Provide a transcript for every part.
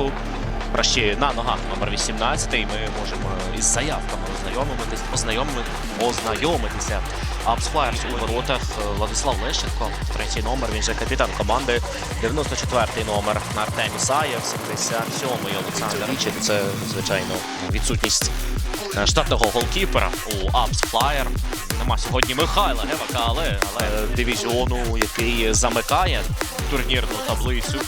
Cool. Пращею на ногах номер 18 і ми можемо із заявками ознайомитись, ознайомити, ознайомитися. Апсфлаєрс у воротах е, Владислав Лещенко, третій номер, він же капітан команди. 94-й номер Артем Ісаєв, 77-й Олександр Річик. Це, звичайно, відсутність е, штатного голкіпера у Апсфлаєр. Нема сьогодні Михайла Гевака, але, але дивізіону, який замикає турнірну таблицю.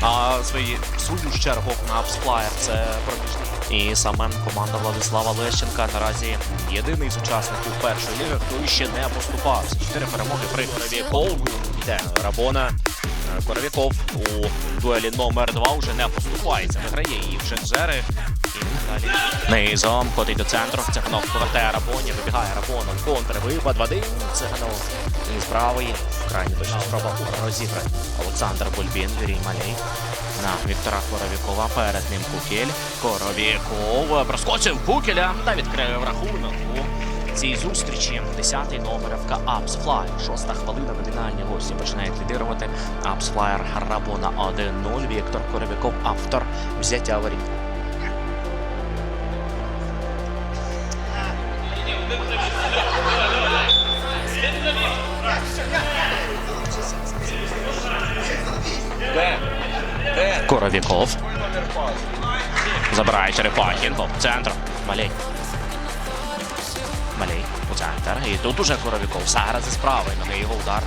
А свої свою ж чергу на Апсплаєр це проміжний. І саме команда Владислава Лещенка наразі єдиний з учасників першої ліги, хто ще не поступався. Чотири перемоги при Коровікову. Йде Рабона. Е, Коровіков у дуелі номер 2 вже не поступається. Виграє її в Женджери. Далі. Низом ходить до центру. Циганов повертає Рабоні, вибігає Рабоном. Контр, випад, Вадим. Циганов. І з правої. Крайні точно спроба розіграти. Олександр Бульбін, Юрій Малей. На Віктора Коровікова. Перед ним Кукель. Коровіков проскочив Кукеля та відкрив рахунок цій зустрічі. Десятий номер ФК Апсфлай. Шоста хвилина номінальні гості починають лідирувати. Апсфлаєр Рабона 1-0. Віктор Коровіков, автор взяття воріт. Коровіков. Забирає Черепахін. По центру. Малей. Малей. У центр. І тут уже Коровіков. Зараз із правої ноги його удар.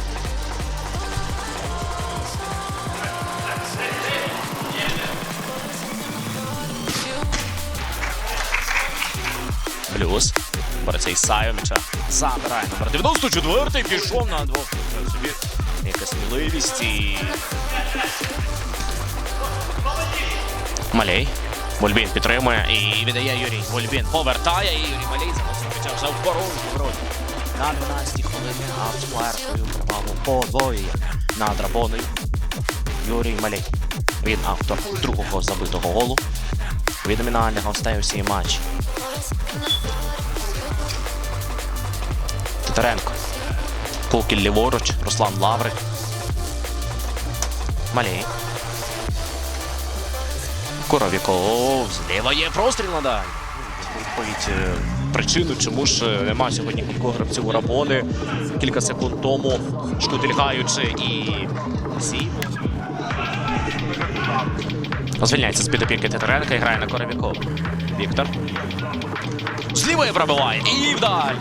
Блюз. Бореться Ісайовича. Забирає номер 94-й. Пішов на двох. Собі яка сміливість і Малей. Вольбін підтримує і віддає Юрій. Вольбін повертає і Юрій Малей заносить вже в порожню вроді. На 12-й хвилині перевагу подвоює над Рабоною. Юрій Малей. Він автор другого забитого голу. Від номінальних гостей у цій матчі. Титаренко. Кукіль ліворуч. Руслан Лаврик. Малей. Коровіков. Зліва є простріл надалі. Відповідь е, причину, чому ж нема сьогодні кількох гравців у Рабони. Кілька секунд тому шкутильгаючи і всі. Звільняється з-під опіки Титаренка і грає на Коровіков. Віктор. З пробиває і вдаль.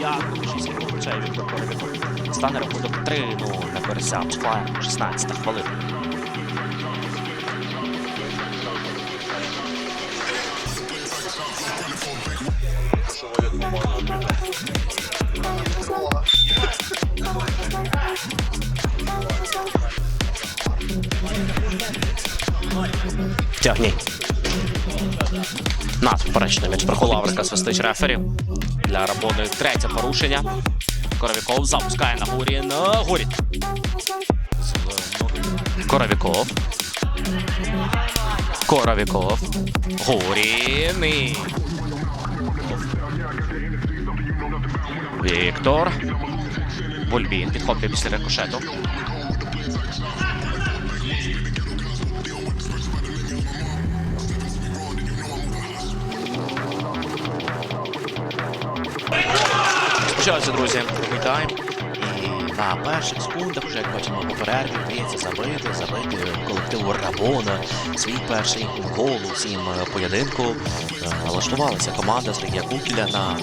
Як 6 секунд Віктор Коровіков. Стане рахунок 3-0 на користь Апсфлаєр. 16 хвилина. Тягні. Над поперечний м'яч Лаврика свистить рефері. Для роботи третє порушення. Коровіков запускає на Гурін. Гурін. Коровіков. Коровіков. Гурін. Віктор. Бульбін підхоплює після рикошету. Розпочався, друзі, другий тайм. І на перших секундах, вже як бачимо по перерві, вдається забити, забити колективу Рабона. Свій перший гол у е, поєдинку. Е, Налаштувалася команда Сергія Кукіля на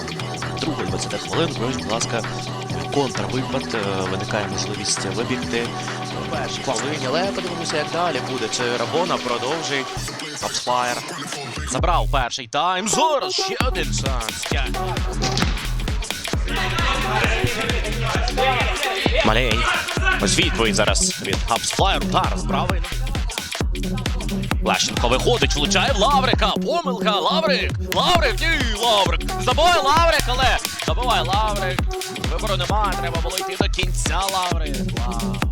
другу 20 хвилин. Будь ласка, контрвипад. Е, Виникає можливість вибігти у першій хвилині. Але подивимося, як далі буде. Чи Рабона продовжить. Апсфаєр забрав перший тайм. Зараз ще один шанс. Малей. Ось відповідь зараз від Хабсфлаєр. Удар з. Лещенко виходить, влучає в Лаврика. Помилка, Лаврик! Лаврик! Ні, Лаврик! Забиває Лаврик, але забиває Лаврик. Вибору немає, треба було йти до кінця Лаврик. Лаврик.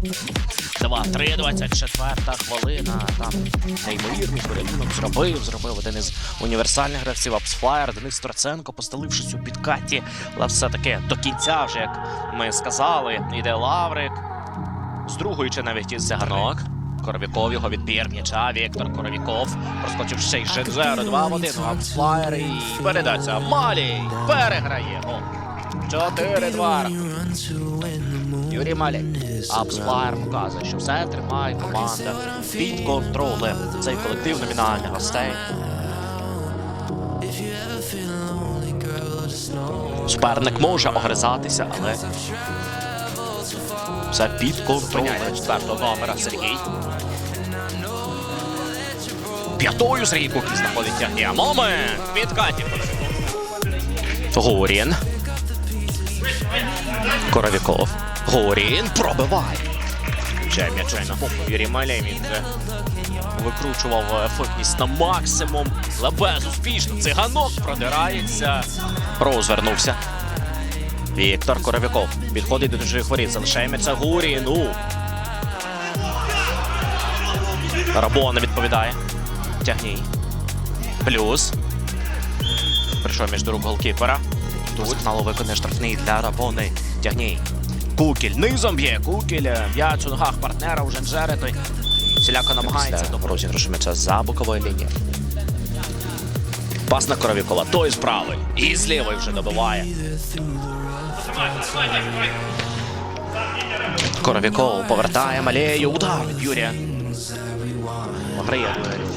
2-3, 24 хвилина. Там неймовірний порятунок зробив. Зробив один із універсальних гравців Апсфлаєр. Денис Троценко, поставившись у підкаті. Але все-таки до кінця, вже як ми сказали, йде Лаврик. З другої чи навіть із загарнок. Коровіков його відбір м'яча. Віктор Коровіков проскочив ще й Жензеро 2 в 1. Апсфлаєр і передача. Малій переграє. Гол. 4-2. Юрій Малій. Апсфлаєр показує, що все тримає команда під контролем. Цей колектив номінальних гостей. Суперник може огризатися, але все під контролем. Четвертого номера Сергій. П'ятою Сергій Кукін знаходить тягня. Момент! Підкатів. Горін. Коровіков. Горін пробиває. Чай м'ячай на попу. Юрій Малей викручував ефектність на максимум. Але безуспішно. Циганок продирається. Розвернувся. Віктор Коровіков підходить до чужих воріт. Залишає м'яча Гурін. Ну. Рабона відповідає. Тягній. Плюс. Прийшов між рук голкіпера. Тут мало виконує штрафний для Рабони. Тягній. Кукіль низом б'є. Кукіль е, м'яч у ногах партнера уже Джере. Той всіляко намагається до розіграшу м'яча за боковою лінією. Пас на Коровікова. Той з. І з лівої вже добиває. Коровіков повертає Малею. Удар від Юрія. Грає дуель.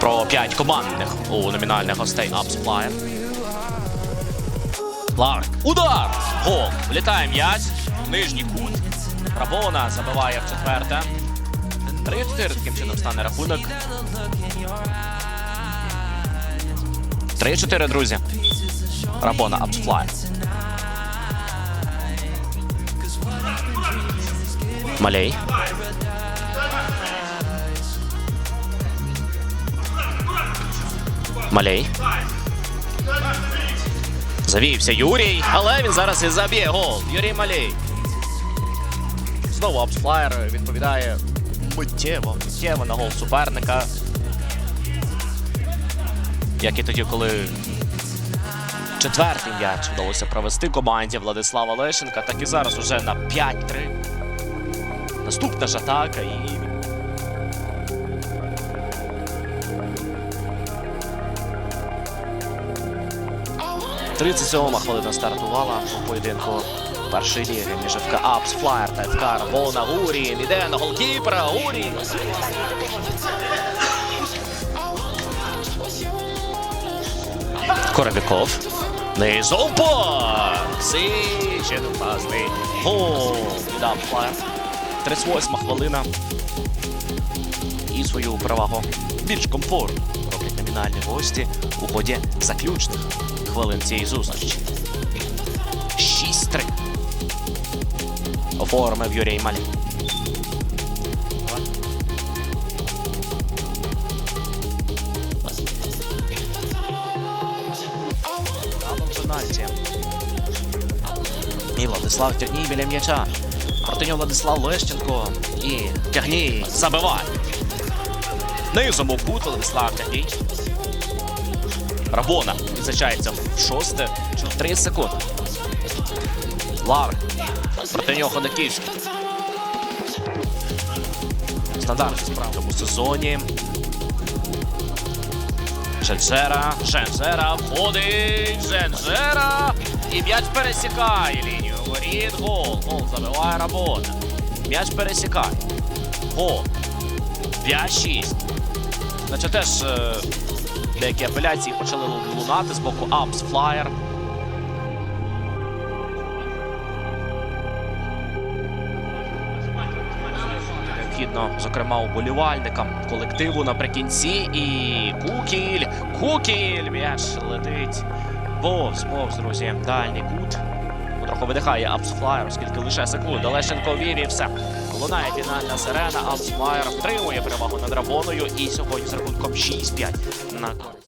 Про п'ять командних у номінальних гостей Апсплаєр. Ларк. Удар! Гол. Влітає м'яч. Нижній кут. Рабона забиває в четверте. 3-4 таким чином стане рахунок. 3-4, друзі. Рабона Апсфлай. Малей. Малей. Завівся Юрій, але він зараз і заб'є гол. Юрій Малей. Знову Апсфлаєр відповідає миттєво, миттєво на гол суперника. Як і тоді, коли четвертий м'яч вдалося провести команді Владислава Лещенка, так і зараз уже на 5-3. Наступна ж атака і. Тридцять сьома хвилина стартувала у поєдинку першої ліги між ФК Апс Флаєр та ФК Рабона Гурін. Іде на голкіпера Гурін. Коробіков. Низом один пасний. Гол. від Флаєр. 38 хвилина. І свою перевагу більш комфортно роблять номінальні гості у ході заключних хвилин цієї зустрічі. 6-3. Оформив Юрій Малій. Там. І Владислав Тягній біля м'яча. Нього Владислав Лещенко. І Тягній забиває. Низом у кут Владислав Тягній. Рабона відзначається в шосте. 3 секунди. Лавр. Проти нього Ходаківський. Стандарт справа в цьому сезоні. Жензера. Жензера входить. Жензера. І м'яч пересікає лінію. Воріт. Гол. Гол забиває робота. М'яч пересікає. Гол. 5-6. Значить, теж е, деякі апеляції почали лунати з боку Апс Флаєр. необхідно, зокрема, уболівальникам, колективу наприкінці. І Кукіль, Кукіль, м'яч летить. Повз, повз, друзі, дальній кут. Потроху видихає Апсфлаєр, оскільки лише секунда. Лещенко вів і все. Лунає фінальна сирена. Апсфлаєр втримує перевагу над рамоною І сьогодні з рахунком 6-5 на користь.